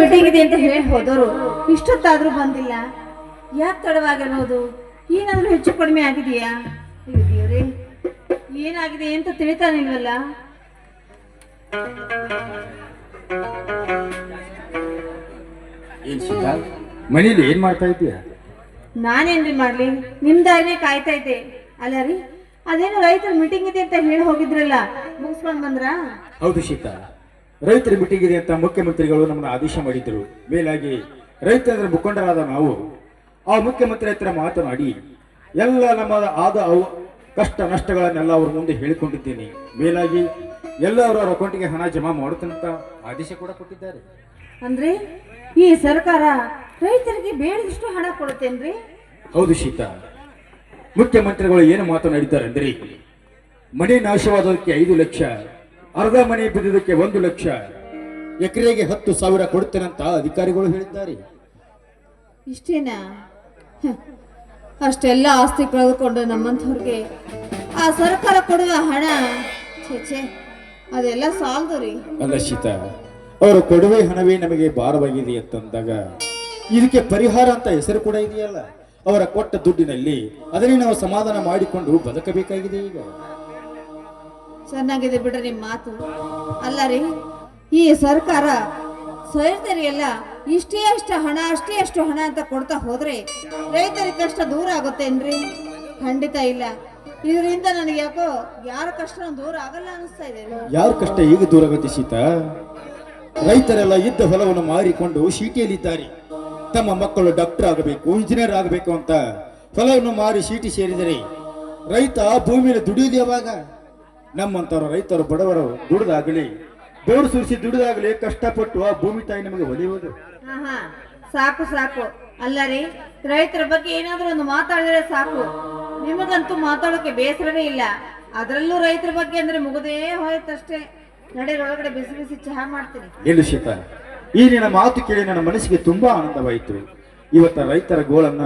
Meeting ಇದೆ ಅಂತ ಹೇಳಿ ಹೋದವರು ಇಷ್ಟೊತ್ತಾದ್ರೂ ಬಂದಿಲ್ಲ. ಯಾಕೆ ತಡವಾಗಿರ್ಬೋದು ಏನಾದ್ರೂ ಹೆಚ್ಚು ಕಡಿಮೆ ಆಗಿದೆಯಾ? ಏನಾಗಿದೆ ಅಂತ ತಿಳಿತಾನಿಲ್ವಲ್ಲ? ಇಲ್ವಲ್ಲ ಮನೇಲಿ ಏನ್ ಮಾಡ್ತಾ ಇದೀಯ ನಾನೇನ್ರಿ ಮಾಡ್ಲಿ ನಿಮ್ದಾಗೇ ಕಾಯ್ತಾ ಇದ್ದೆ. ಅಲ್ಲ ರೀ ಅದೇನು ರೈತರ ಮೀಟಿಂಗ್ ಇದೆ ಅಂತ ಹೇಳಿ ಹೋಗಿದ್ರಲ್ಲ ಮುಗಿಸ್ಕೊಂಡ್ ಬಂದ್ರಾ? ಹೌದು ಸೀತಾ ರೈತರ ಮೀಟಿಂಗ್ ಇದೆ ಅಂತ ಮುಖ್ಯಮಂತ್ರಿಗಳು ನಮ್ಮನ್ನು ಆದೇಶ ಮಾಡಿದ್ರು. ಮೇಲಾಗಿ ರೈತರ ಮುಖಂಡರಾದ ನಾವು ಆ ಮುಖ್ಯಮಂತ್ರಿ ಹತ್ರ ಮಾತನಾಡಿ ಎಲ್ಲ ನಮ್ಮ ಆದ ಅವು ಕಷ್ಟ ನಷ್ಟಗಳನ್ನೆಲ್ಲ ಅವ್ರ ಮುಂದೆ ಹೇಳಿಕೊಂಡಿದ್ದೀನಿ. ಮೇಲಾಗಿ ಎಲ್ಲ ಅವರ ಅಕೌಂಟಿಗೆ ಹಣ ಜಮಾ ಮಾಡುತ್ತಂತ ಆದೇಶ ಕೂಡ ಕೊಟ್ಟಿದ್ದಾರೆ. ಅಂದ್ರೆ ಈ ಸರ್ಕಾರ ರೈತರಿಗೆ ಬೇಡದಷ್ಟು ಹಣ ಕೊಡುತ್ತೇನ್ರಿ? ಹೌದು ಸೀತಾ ಮುಖ್ಯಮಂತ್ರಿಗಳು ಏನು ಮಾತನಾಡಿದ್ದಾರೆ ಅಂದ್ರೆ ಮನೆ ನಾಶವಾದಕ್ಕೆ ಐದು ಲಕ್ಷ ಅರ್ಧ ಮನೆ ಬಿದ್ದುದಕ್ಕೆ ಒಂದು ಲಕ್ಷ. ಎಕರೆಗೆ ಹತ್ತು ಸಾವಿರ ಕೊಡುತ್ತೇನಂತ ಅಧಿಕಾರಿಗಳು ಹೇಳಿದ್ದಾರೆ. ಇಷ್ಟೇನಾ? ಹ. ಅಷ್ಟೆಲ್ಲ ಆಸ್ತಿ ಕಳೆದುಕೊಂಡು ನಮ್ಮಂಥವ್ರಿಗೆ ಆ ಸರ್ಕಾರ ಕೊಡುವ ಹಣ ಛೇ ಛೇ ಅದೆಲ್ಲ ಸಾಲದು ರೀ. ಅಲ್ಲ ಅವರು ಕೊಡುವೆ ಹಣವೇ ನಮಗೆ ಭಾರವಾಗಿದೆ ಅಂತಂದಾಗ ಇದಕ್ಕೆ ಪರಿಹಾರ ಅಂತ ಹೆಸರು ಕೂಡ ಇದೆಯಲ್ಲ. ಅವರ ಕೊಟ್ಟ ದುಡ್ಡಿನಲ್ಲಿ ಅದನ್ನೇ ನಾವು ಸಮಾಧಾನ ಮಾಡಿಕೊಂಡು ಬದುಕಬೇಕಾಗಿದೆ ಈಗ. ಚೆನ್ನಾಗಿದೆ ಬಿಡ್ರಿ ನಿಮ್ಮ ಮಾತು. ಅಲ್ಲ ರೀ, ಈ ಸರ್ಕಾರ ಎಲ್ಲ ಇಷ್ಟೇ ಅಷ್ಟು ಹಣ, ಅಷ್ಟೇ ಅಷ್ಟು ಹಣ ಅಂತ ಕೊಡ್ತಾ ಹೋದ್ರೆ ರೈತರ ಕಷ್ಟ ದೂರ ಆಗುತ್ತೇನ್ರಿ? ಖಂಡಿತ ಇಲ್ಲ. ಇದರಿಂದ ನನಗೆ ಯಾಕೋ ಯಾರ ಕಷ್ಟ ದೂರ ಆಗಲ್ಲ ಅನಿಸ್ತಾ ಇದೆ. ಯಾರ ಕಷ್ಟ ಈಗ ದೂರಾಗುತ್ತೆ ಸೀತಾ? ರೈತರೆಲ್ಲ ಇದ್ದ ಹೊಲವನ್ನು ಮಾರಿಕೊಂಡು ಸೀಟಿಯಲ್ಲಿದ್ದಾರೆ ತಮ್ಮ ಮಕ್ಕಳು ಡಾಕ್ಟರ್ ಆಗಬೇಕು, ಇಂಜಿನಿಯರ್ ಆಗಬೇಕು ಅಂತ ಹೊಲವನ್ನು ಮಾರಿ ಸೀಟಿ ಸೇರಿದರೆ ರೈತ ಭೂಮಿಯಲ್ಲಿ ದುಡಿಯೋದು ಯಾವಾಗ? ನಮ್ಮಂತರ ರೈತರು ಬಡವರು ದುಡಿದಾಗಲಿ ಬೆವರು ಸುರಿಸಿ ದುಡಿದಾಗಲಿ ಕಷ್ಟಪಟ್ಟು ಆ ಭೂಮಿ ತಾಯಿ ನಮಗೆ ಒಲಿಯುವುದು ಸಾಕು ಸಾಕು. ಅಲ್ಲ ರೀ ರೈತರ ಬಗ್ಗೆ ಏನಾದ್ರೂ ಒಂದು ಮಾತಾಡಿದ್ರೆ ಸಾಕು. ನಿಮಗಂತೂ ಮಾತಾಡೋಕೆ ಬೇಸರವೇ ಇಲ್ಲ. ಅದರಲ್ಲೂ ರೈತರ ಬಗ್ಗೆ ಅಂದ್ರೆ ಮುಗದೇ ಹೋಯ್ತಷ್ಟೇ. ನಡೆಯೊಳಗಡೆ ಬಿಸಿ ಬಿಸಿ ಚಹಾ ಮಾಡ್ತೀನಿ. ನಿಲ್ಲು ಸೀತಾ ಈ ನಿನ್ನ ಮಾತು ಕೇಳಿ ನನ್ನ ಮನಸ್ಸಿಗೆ ತುಂಬಾ ಆನಂದವಾಯಿತು ಇವತ್ತ ರೈತರ ಗೋಳನ್ನ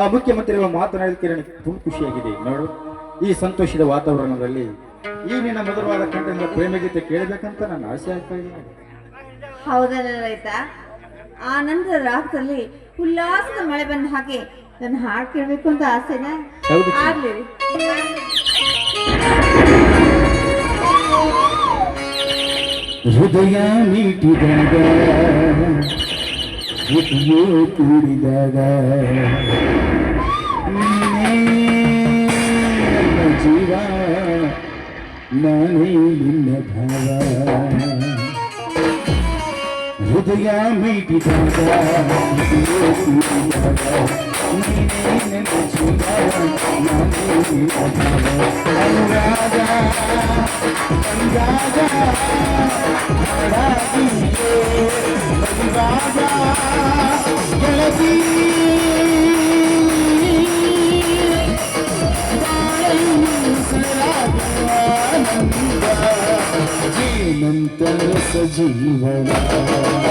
ಆ ಮುಖ್ಯಮಂತ್ರಿಗಳು ಮಾತನಾಡಲಿಕ್ಕೆ ನನಗೆ ತುಂಬಾ ಖುಷಿಯಾಗಿದೆ. ನೋಡು ಈ ಸಂತೋಷದ ವಾತಾವರಣದಲ್ಲಿ ಈ ನಿನ್ನ ಮಧುರವಾದ ಕಂಠದಿಂದ ಪ್ರೇಮಗೀತೆ ಕೇಳಬೇಕಂತ ನನ್ನ ಆಸೆ ಆಗ್ತಾ ಇದೆ ಹೌದಲ್ಲ ರೈತ ಆನಂದದ ರಾಗದಲ್ಲಿ ಉಲ್ಲಾಸದ ಮಳೆ ಬಂದ ಹಾಗೆ ನನ್ನ ಹಾಡು ಕೇಳಬೇಕು ಅಂತ ಆಸೆನಾ ಹೌದು. ಆಗ್ಲಿ. ಹೃದಯ ನೀಟಿದಾಗ ಹೃದಯ ಕೂಡಿದಾಗ ಜೀವ ನಾನೇ ನಿನ್ನ ಭಾವ ಹೃದಯ ಮೀಟಿದಾಗ ಹೃದಯ ಕೂಡಿದಾಗ ನೀನೇ ನನ್ನ ಜೀವ ನಾನೇ ನಿನ್ನ ಭಾವ ಅನುರಾಗ ಅಂದಾಗ ಹಾಡಾಗಿಯೇ ಮರಿವಾಗ ಗೆಳತಿ ಜೀವಂತರ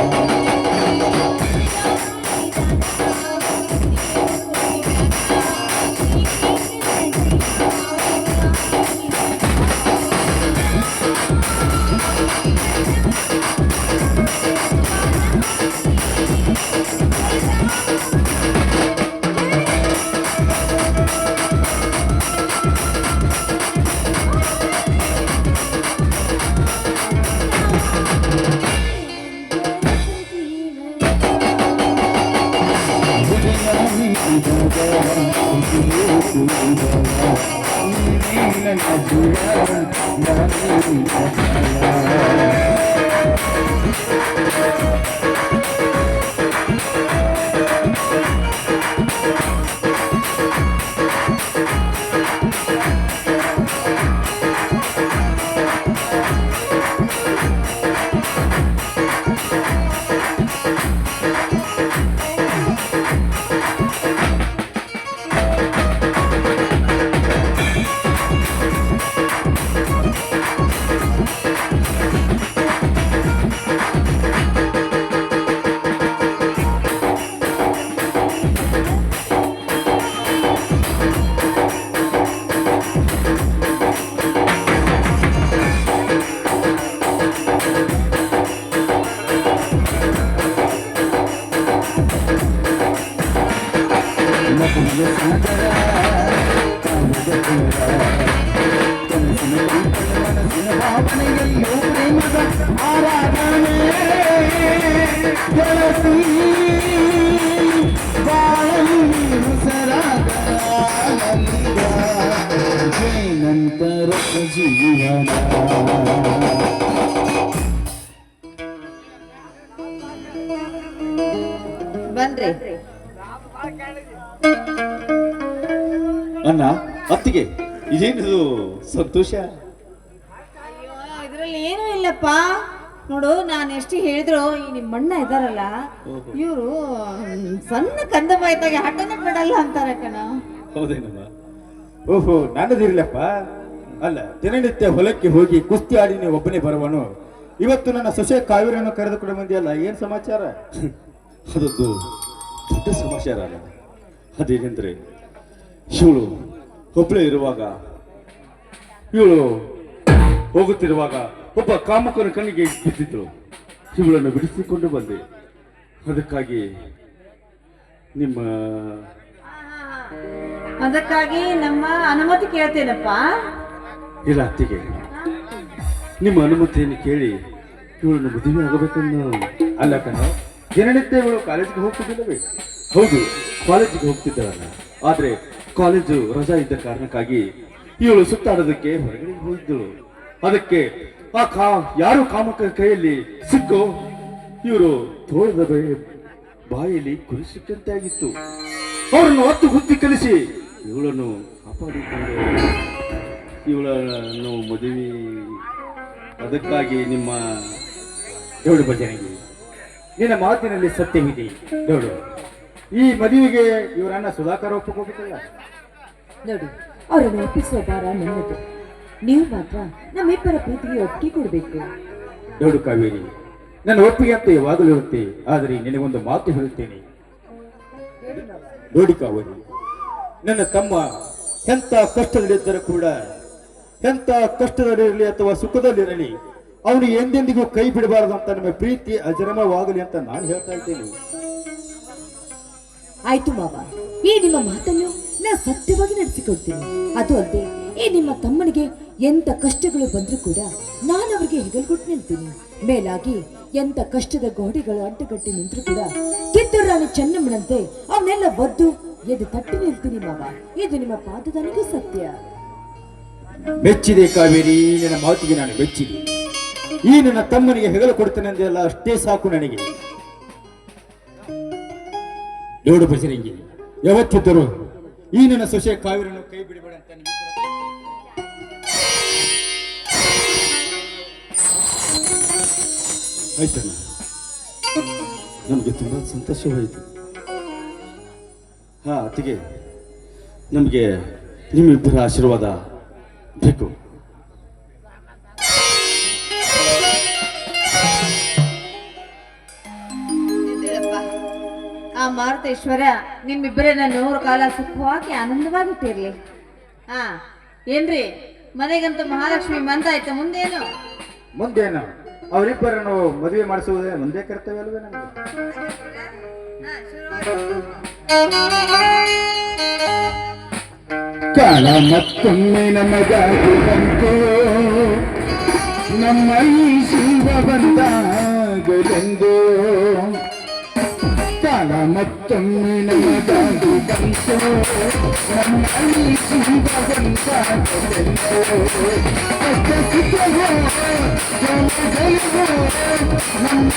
ಬನ್ರಿ. ಅಣ್ಣ ಅತ್ತಿಗೆ ಇದೇನಿದು ಸಂತೋಷ? ಅಯ್ಯೋ ಇದ್ರಲ್ಲಿ ಏನೂ ಇಲ್ಲಪ್ಪ. ನೋಡು ನಾನು ಎಷ್ಟು ಹೇಳಿದ್ರು ಈ ನಿಮ್ಮ ಅಣ್ಣ ಇದಾರಲ್ಲ ಇವರು ಸಣ್ಣ ಕಂದ ಬಾಯ್ತಾಗ ಹಠನೆ ಬಿಡಲ್ಲ ಅಂತಾರೆ ಕಣ. ಹೌದೇನಮ್ಮ? ಓಹೋ ನನ್ನದಿರ್ಲಪ್ಪ ಅಲ್ಲ ದಿನನಿತ್ಯ ಹೊಲಕ್ಕೆ ಹೋಗಿ ಕುಸ್ತಿ ಆಡಿ ನೀವು ಒಬ್ಬನೇ ಬರುವನು. ಇವತ್ತು ನನ್ನ ಸೊಸೆ ಕಾವೇರಿಯನ್ನು ಕರೆದುಕೊಂಡು ಬಂದಿಯಲ್ಲ ಏನ್ ಸಮಾಚಾರ? ಅದೊಂದು ದೊಡ್ಡ ಸಮಾಚಾರ ಅಲ್ಲ ಅದೇನೆಂದ್ರೆ ಇವಳು ಒಬ್ಬಳೇ ಇರುವಾಗ ಇವಳು ಹೋಗುತ್ತಿರುವಾಗ ಒಬ್ಬ ಕಾಮಕನ ಕಣ್ಣಿಗೆ ಬಿದ್ದಿದ್ರು ಇವಳನ್ನು ಬಿಡಿಸಿಕೊಂಡು ಬಂದೆ. ಅದಕ್ಕಾಗಿ ನಿಮ್ಮ ಅದಕ್ಕಾಗಿ ನಮ್ಮ ಅನುಮತಿ ಕೇಳ್ತೇನಪ್ಪ? ಇಲ್ಲ ಅತ್ತಿಗೆ. ನಿಮ್ಮ ಅನುಮತಿಯನ್ನು ಕೇಳಿ ಇವಳನ್ನು ಮದುವೆ ಆಗಬೇಕನ್ನು ಅಲ್ಲ ಕಣ. ದಿನನಿತ್ಯ ಇವಳು ಕಾಲೇಜಿಗೆ ಹೋಗ್ತಿದ್ದಿಲ್ಲವೇ? ಹೌದು, ಕಾಲೇಜಿಗೆ ಹೋಗ್ತಿದ್ದಳಲ್ಲ ಆದ್ರೆ ಕಾಲೇಜು ರಜಾ ಇದ್ದ ಕಾರಣಕ್ಕಾಗಿ ಇವಳು ಸುತ್ತಾಡೋದಕ್ಕೆ ಹೊರಗಡೆ ಹೋಗಿದ್ದಳು ಅದಕ್ಕೆ ಆ ಕಾ, ಯಾರು ಕಾಮಕ ಕೈಯಲ್ಲಿ ಸಿಕ್ಕು ಇವರು ತೋಳದ ಬಾಯಲ್ಲಿ ಕುರಿಸಿಟ್ಟಂತೆ ಆಗಿತ್ತು ಅವರನ್ನು ಒತ್ತು ಹುತ್ತಿ ಕಲಿಸಿ ಇವಳನ್ನು ಕಾಪಾಡಿಕೊಂಡು. ಇವಳನ್ನು ಮದುವೆ, ಅದಕ್ಕಾಗಿ ನಿಮ್ಮ ದೇವಳ ಭಜನೆಗೆ. ನಿನ್ನ ಮಾತಿನಲ್ಲಿ ಸತ್ಯವಿದೆ ನೋಡು ಈ ಮದುವೆಗೆ ಇವರನ್ನ ಸುಧಾಕರ್ ಒಪ್ಪಿಕೋಬೇಕಲ್ಲ ನೋಡಿ ಅವರನ್ನು ಒಪ್ಪಿಸುವ ಭಾರ ನನ್ನದು. ನೀವು ಮಾತ್ರ ನಮ್ಮಿಬ್ಬರ ಪ್ರೀತಿಗೆ ಒಪ್ಪಿಗೆ ಕೊಡಬೇಕು. ನೋಡು ಕಾವೇರಿ ನನ್ನ ಒಪ್ಪಿಗೆ ಅಂತ ಯಾವಾಗಲೂ ಇರುತ್ತೆ ಆದರೆ ನಿನಗೊಂದು ಮಾತು ಹೇಳುತ್ತೇನೆ. ನೋಡಿ ಕಾವೇರಿ ನನ್ನ ತಮ್ಮ ಎಂಥ ಕಷ್ಟದಲ್ಲಿದ್ದರೂ ಕೂಡ ಎಂಥ ಕಷ್ಟದಲ್ಲಿರಲಿ ಅಥವಾ ಸುಖದಲ್ಲಿರಲಿ ಅವನು ಎಂದೆಂದಿಗೂ ಕೈ ಬಿಡಬಾರದು ಅಂತ ನಿಮ್ಮ ಪ್ರೀತಿ ಅಜರಮವಾಗಲಿ ಅಂತ ನಾನು ಹೇಳ್ತಾ ಇದ್ದೇನೆ. ಆಯ್ತು ಮಾವ ಈ ನಿಮ್ಮ ಮಾತನ್ನು ನಾ ಸತ್ಯವಾಗಿ ನಡೆಸಿಕೊಡ್ತೀನಿ ಅದು ಅಲ್ಲದೆ ಈ ನಿಮ್ಮ ತಮ್ಮನಿಗೆ ಎಂತ ಕಷ್ಟಗಳು ಬಂದ್ರೂ ಕೂಡ ನಾನು ಅವರಿಗೆ ಹೆಗಲ್ಕೊಟ್ಟು ನಿಲ್ತೀನಿ. ಮೇಲಾಗಿ ಎಂತ ಕಷ್ಟದ ಗೋಡೆಗಳು ಅಡ್ಡಗಟ್ಟಿ ನಿಂತರೂ ಕೂಡ ಕಿತ್ತೂರು ರಾಣಿ ಚೆನ್ನಮ್ಮನಂತೆ ಅವನ್ನೆಲ್ಲ ಒದ್ದು ಎದ್ದು ತಟ್ಟಿ ನಿಲ್ತೀನಿ ಮಾವ. ಇದು ನಿಮ್ಮ ಪಾದದನಿಗೂ ಸತ್ಯ. ಮೆಚ್ಚಿದೆ ಕಾವೇರಿ ನನ್ನ ಮಾತಿಗೆ ನಾನು ಮೆಚ್ಚಿದೆ. ಈ ನನ್ನ ತಮ್ಮನಿಗೆ ಹೆಗಲು ಕೊಡ್ತೇನೆ ಅಂದೆಲ್ಲ ಅಷ್ಟೇ ಸಾಕು ನನಗೆ. ನೋಡು ಬಸರಂಗಿ ಯಾವತ್ತಿದ್ದರು ಈ ನನ್ನ ಸೊಸೆ ಕಾವಿರನ್ನು ಕೈ ಬಿಡಬೇಡ ಅಂತ ಆಯ್ತಣ್ಣ ನಮಗೆ ತುಂಬಾ ಸಂತೋಷವಾಯಿತು. ಹಾ, ಅತ್ತಿಗೆ, ನಮಗೆ ನಿಮ್ಮಿಬ್ಬರ ಆಶೀರ್ವಾದ ಬೇಕು. ಮಾರುತೇಶ್ವರ ನಿಮ್ಮಿಬ್ಬರನ್ನ ನೂರು ಕಾಲ ಸುಖವಾಗಿ ಆನಂದವಾಗಿಟ್ಟಿರ್ಲಿ ಹಾ ಏನ್ರಿ? ಮನೆಗಂತೂ ಮಹಾಲಕ್ಷ್ಮಿ ಬಂದಾಯ್ತು ಮುಂದೇನು? ಮುಂದೇನು? ಅವರಿಬ್ಬರನ್ನು ಮದುವೆ ಮಾಡಿಸುವುದೇ ಒಂದೇ ಕರ್ತವ್ಯ ಅಲ್ವೇ ನಮಗೆ? ಕಾಲ ಮತ್ತೊಮ್ಮೆ ನಮಗಾಗಿ ಬಂತು. ಈ ಶಿವ ಬಂದಾಗಲೆಂದು. కాల మొత్తం నమదాలు కంతో నమ్మని నమ్మ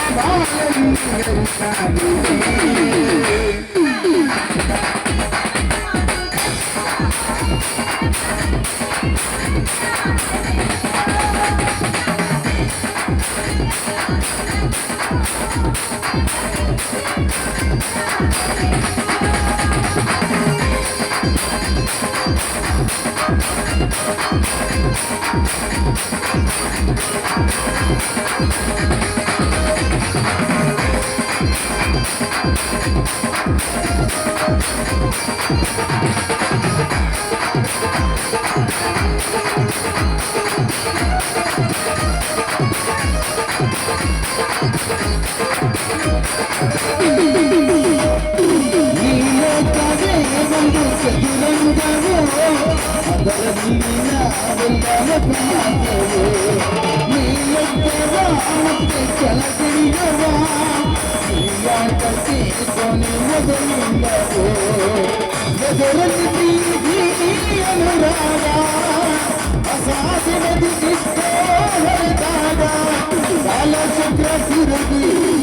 காலசுக்க சிறுகு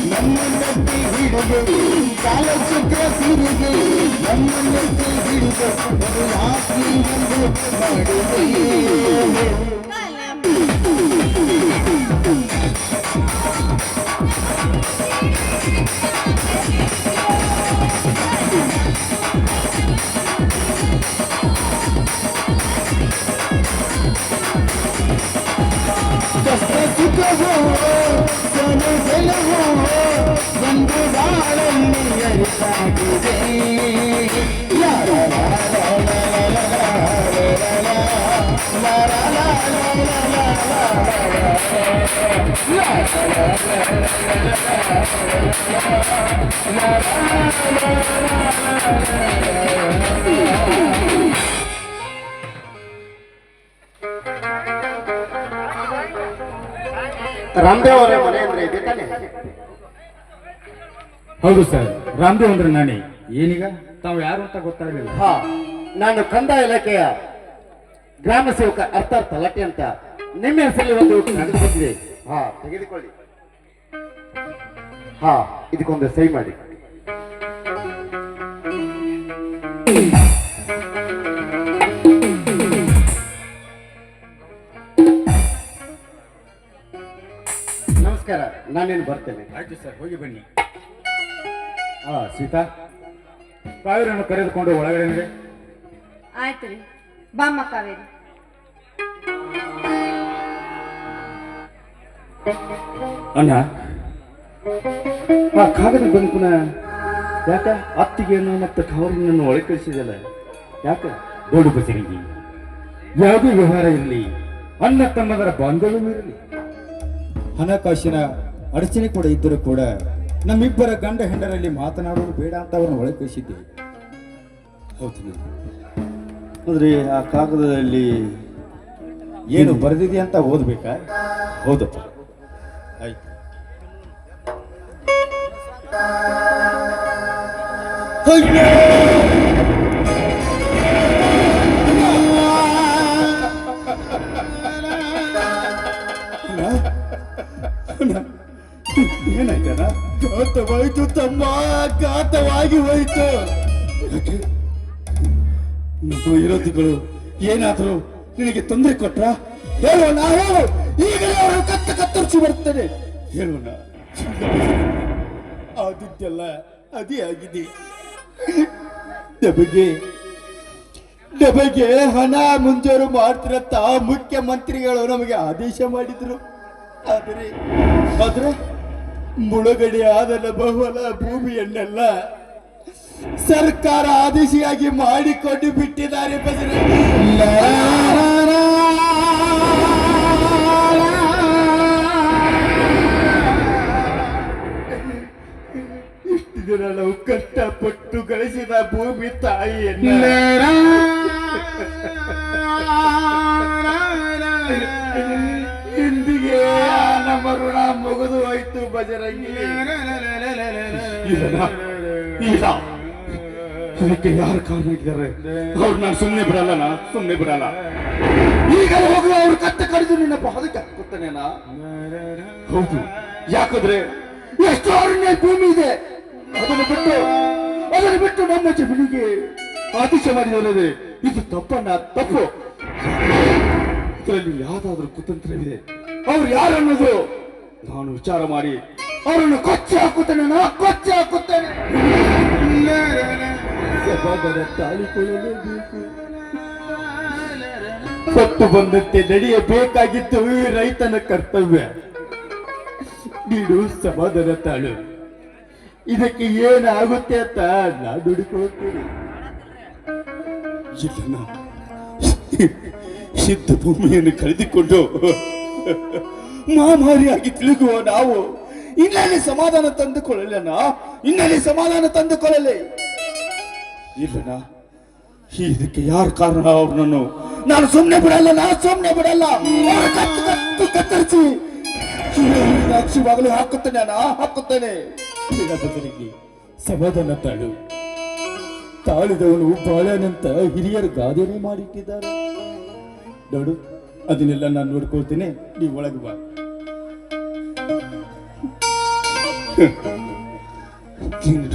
நம்ம நட்டி விடுது காலசுக்க சிறுகு நம்ம நட்டி விடுது ஆசி வந்து ರಾಮದೇವ್ ಅವರ ಮನೆ ಅಂದ್ರೆ ಇದೆ ತಾನೆ? ಹೌದು ಸರ್ ರಾಮದೇವ್ ಅಂದ್ರೆ ನಾನೇ ಏನೀಗ? ತಾವು ಯಾರು ಅಂತ ಗೊತ್ತಾಗಲಿಲ್ಲ. ಹಾ ನಾನು ಕಂದಾಯ ಇಲಾಖೆಯ ಗ್ರಾಮ ಸೇವಕ ಅರ್ಥಾತ್ ಲಟ್ಟೆ ಅಂತ. ನಿಮ್ಮ ಹೆಸರಲ್ಲಿ ಒಂದು ನಡೆದು ಬಂದಿದೆ ಹಾ ತೆಗೆದುಕೊಳ್ಳಿ. ಹಾ ಇದಕ್ಕೊಂದು ಸಹಿ ಮಾಡಿ. ನಮಸ್ಕಾರ ನಾನೇನು ಬರ್ತೇನೆ. ಆಯ್ತು ಸರ್ ಹೋಗಿ ಬನ್ನಿ. ಆ ಸೀತಾ ಕಾವೇರಿಯನ್ನು ಕರೆದುಕೊಂಡು ಒಳಗಡೆ ನಿಲ್ಲಿ. ಆಯ್ತು ರೀ. ಬಾಮ್ಮ ಕಾವೇರಿ. ಅಣ್ಣ ಆ ಕಾಗದ ಬಂಕುನ ಯಾಕ ಅತ್ತಿಗೆಯನ್ನು ಮತ್ತು ಕಾವರಿನನ್ನು ಒಳಗೆ ಕಳಿಸಿದಲ್ಲ ಯಾಕ? ದೊಡ್ಡ ಬಸರಿಗೆ ಯಾವುದೇ ವ್ಯವಹಾರ ಇರಲಿ? ಅಣ್ಣ ತಮ್ಮದರ ಬಾಂಧವ್ಯ ಇರಲಿ. ಹಣಕಾಸಿನ ಅಡಚಣೆ ಕೂಡ ಇದ್ದರೂ ಕೂಡ ನಮ್ಮಿಬ್ಬರ ಗಂಡ ಹೆಂಡರಲ್ಲಿ ಮಾತನಾಡೋದು ಬೇಡ ಅಂತ ಅವರನ್ನು ಒಳಗೆ ಕಳಿಸಿದ್ದೇವೆ ಹೌದು ಆದರೆ ಆ ಕಾಗದದಲ್ಲಿ ಏನು ಬರೆದಿದೆ ಅಂತ ಓದಬೇಕಾ? ಹೌದಪ್ಪ. ಆಯ್ತು. ಘಾತವಾಯ್ತು ತಮ್ಮ, ಘಾತವಾಗಿ ಹೋಯ್ತು. ನಮ್ಮ ವಿರೋಧಿಗಳು ಏನಾದರೂ ನಿನಗೆ ತೊಂದರೆ ಕೊಟ್ರ? ಹೇಳು. ಈಗಲೇ ಅವರು ಕತ್ತ ಕತ್ತರಿಸಿ ಬರ್ತೇನೆ ಹೇಳೋಣ. ಆದಿದ್ದೆಲ್ಲ ಅದೇ ಆಗಿದೆ. ನಮಗೆ ನಮಗೆ ಹಣ ಮುಂಜೂರು ಮಾಡ್ತಿರತ್ತ ಮುಖ್ಯಮಂತ್ರಿಗಳು ನಮಗೆ ಆದೇಶ ಮಾಡಿದ್ರು. ಆದರೆ, ಆದ್ರೆ ಮುಳುಗಡೆ ಆದ ಬಹುಲ ಭೂಮಿಯನ್ನೆಲ್ಲ ಸರ್ಕಾರ ಆದೇಶಿಯಾಗಿ ಮಾಡಿಕೊಂಡು ಬಿಟ್ಟಿದ್ದಾರೆ ಇಷ್ಟು ದಿನ ನಾವು ಕಷ್ಟಪಟ್ಟು ಗಳಿಸಿದ ಭೂಮಿ ತಾಯಿಯನ್ನ. ಇಂದಿಗೆ ನಮ್ಮ ಋಣ ಮುಗಿದು ಬಜರಂಗಿ ಯಾರು ಕಾರಣ ಇದ್ದಾರೆ? ಅವ್ರು ನಾನು ಸುಮ್ಮನೆ ಬಿಡಲ್ಲ ನಾ ಸುಮ್ಮನೆ ಬಿಡಲ್ಲ. ಈಗ ಹೋಗುವ ಅವ್ರು ಕತ್ತ ಕಡಿದು ನಿನ್ನ ಪಾದಕ್ಕೆ ಹಾಕುತ್ತಾನೇನಾ ಹೌದು. ಯಾಕಂದ್ರೆ ಎಷ್ಟು ಅರಣ್ಯ ಭೂಮಿ ಇದೆ. ಅದನ್ನು ಬಿಟ್ಟು ಅದನ್ನು ಬಿಟ್ಟು ನಮ್ಮ ಜಮೀನಿಗೆ ಆದೇಶ ಮಾಡಿದ್ರೆ ಇದು ತಪ್ಪನ್ನ ತಪ್ಪು. ಇದರಲ್ಲಿ ಯಾವ್ದಾದ್ರೂ ಕುತಂತ್ರವಿದೆ. ಅವ್ರು ಯಾರು ಅನ್ನೋದು ನಾನು ವಿಚಾರ ಮಾಡಿ, ಅವರನ್ನು ಕೊಚ್ಚಿ ಹಾಕುತ್ತೇನೆ, ನಾ ಕೊಚ್ಚಿ ಹಾಕುತ್ತೇನೆ. ಸಭಾಗದ ಸತ್ತು ಬಂದಂತೆ ನಡೆಯಬೇಕಾಗಿತ್ತು ರೈತನ ಕರ್ತವ್ಯ. ನೀಡು ಸಮಾಧಾನ ತಾಳು. ಇದಕ್ಕೆ ಏನಾಗುತ್ತೆ ಅಂತ ನಾ ದುಡುಕೊಳ್ತೀನಿ ಇಲ್ಲ ಸಿದ್ಧ ಭೂಮಿಯನ್ನು ಕಳೆದುಕೊಂಡು ಮಾಮಾರಿಯಾಗಿ ತಿಳುಗುವ ನಾವು ಇನ್ನಲ್ಲಿ ಸಮಾಧಾನ ತಂದುಕೊಳ್ಳಲೇನ? ಇನ್ನಲ್ಲಿ ಸಮಾಧಾನ ತಂದುಕೊಳ್ಳಲೇ? ಇಲ್ಲನ? ಇದಕ್ಕೆ ಯಾರು ಕಾರಣ ಅವ್ರನ್ನು ನಾನು ಸುಮ್ಮನೆ ಬಿಡಲ್ಲ, ನಾನು ಸುಮ್ಮನೆ ಬಿಡಲ್ಲ. ಕತ್ತು ಕತ್ತು ಕತ್ತರಿಸಿ. ಹಾಕುತ್ತೇನೆ, ನಾ ಹಾಕುತ್ತೇನೆ. ಸಮಾಧಾನ ತಾಳು. ತಾಳಿದವನು ಬಾಳನಂತ ಹಿರಿಯರು ಗಾದೆನೇ ಮಾಡಿಟ್ಟಿದ್ದಾರೆ. ನೋಡು, ಅದನ್ನೆಲ್ಲ ನಾನು ನೋಡ್ಕೊಳ್ತೇನೆ. ನೀವು ಒಳಗೆ ಬಾ.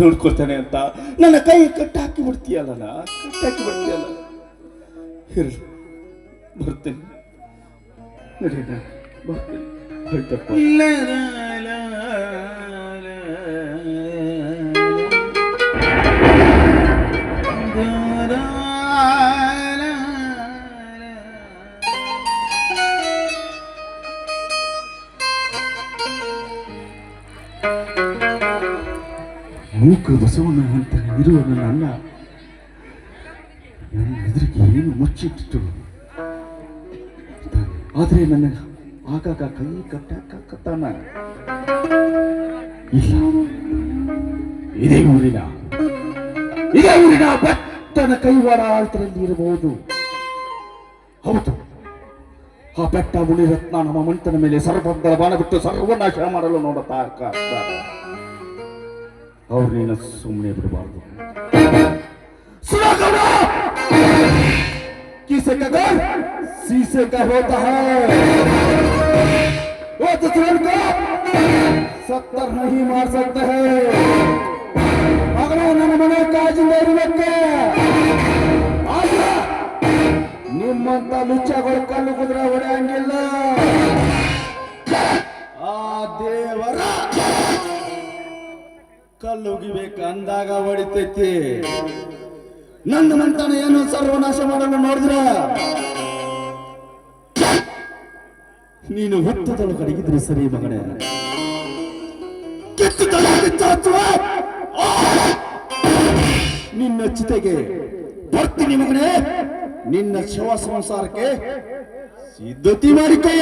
ನೋಡ್ಕೊಳ್ತಾನೆ ಅಂತ. ನನ್ನ ಕೈ ಕಟ್ಟಾಕಿ ಬಿಡ್ತೀಯಲ್ಲ ಕಟ್ಟಾಕಿ ಬಿಡ್ತೀಯಲ್ಲ. ಬರ್ತೇನೆ. ಬರ್ತೇನೆ. ಬರ್ತೇನೆ ಮೂಕ ಬಸವನ ಅಂತ ಇರುವ ನನ್ನ ಅಣ್ಣ, ನನ್ನ ಎದುರಿಗೆ ಏನು ಮುಚ್ಚಿಟ್ಟಿತ್ತು ಆದರೆ ನನ್ನ ಆಗಾಗ ಕೈ ಕಟ್ಟಾಕತ್ತಾನ ಇಲ್ಲ. ಇದೇ ಊರಿನ ಇದೇ ಊರಿನ ಭಕ್ತನ ಕೈವಾಡ ಆಳ್ತರಲ್ಲಿ ಇರಬಹುದು. ಹೌದು. ಆ ಬೆಟ್ಟ ಮುಳಿ ರತ್ನ ನಮ್ಮ ಮಂಟನ ಮೇಲೆ ಸರ್ವಗಳ ಬಾಣ ಬಿಟ್ಟು ಸರ್ವನಾಶ ಮಾಡಲು ನೋಡುತ್ತಾ ಇರ್ತಾರೆ. ಅವ್ರು ನೀನು ಸುಮ್ಮನೆ ಬಿಡಬಾರ್ದು सुना किसे का घर शीशे का होता है वो दुश्मन को सत्तर नहीं मार सकते हैं अगर ನನ್ನ ಮನೆ ಕಾಜಿಂದ ಇರಬೇಕು ಆಗ ನಿಮ್ಮಂತ ಲುಚ್ಚಗಳು ಕಲ್ಲು ಕುದುರೆ ಹೊಡೆಯಂಗಿಲ್ಲ. ಆ ದೇವರ ಕಲ್ಲು ಉಗಿಬೇಕು ಅಂದಾಗ ಹೊಡಿತೈತಿ. ನನ್ನ ಮಂತನ ಏನು ಸರ್ವನಾಶ ಮಾಡಲು ನೋಡಿದ್ರ? ನೀನು ಹುತ್ತದಳು ಕಡೆಗಿದ್ರೆ ಸರಿ ಮಗನೇ! ನಿನ್ನ ಚಿತೆಗೆ ಬರ್ತೀನಿ ಮಗನೇ. ನಿನ್ನ ಶವ ಸಂಸಾರಕ್ಕೆ ಸಿದ್ಧತೆ ಮಾಡಿಕೋ.